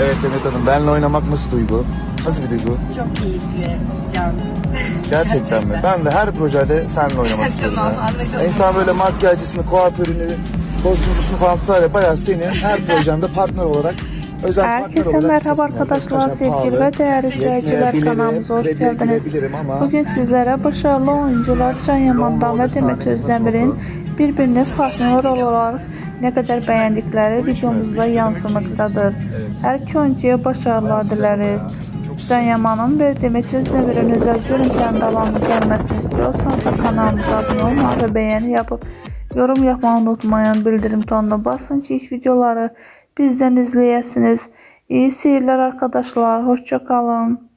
Demet Hanım. Benle oynamak nasıl duygu? Nasıl bir duygu? Çok keyifli Can. Gerçekten mi? Ben de her projede seninle oynamak istiyorum. Tamam, ya. anlaşıldı. İnsan böyle makyajcısını, kuaförünü, kostumcusunu falan tutar ya bayağı seni her projemde partner olarak özel partner Herkese merhaba arkadaşlar, sevgili ve değerli izleyiciler kanalımıza hoş geldiniz. Bugün sizlere başarılı oyuncular Can Yaman'dan ve Demet Özdemir'in birbirine partner olarak ne kadar beğendikleri videomuzda yansımaktadır. Her iki başarılar dileriz. Can Yaman'ın ve Demet Özdemir'in özel görüntülerin devamlı gelmesini istiyorsansa kanalımıza abone olmayı ve beğeni yapıp yorum yapmayı unutmayın. Bildirim tonuna basın ki ilk videoları bizden izleyesiniz. İyi seyirler arkadaşlar. Hoşça kalın.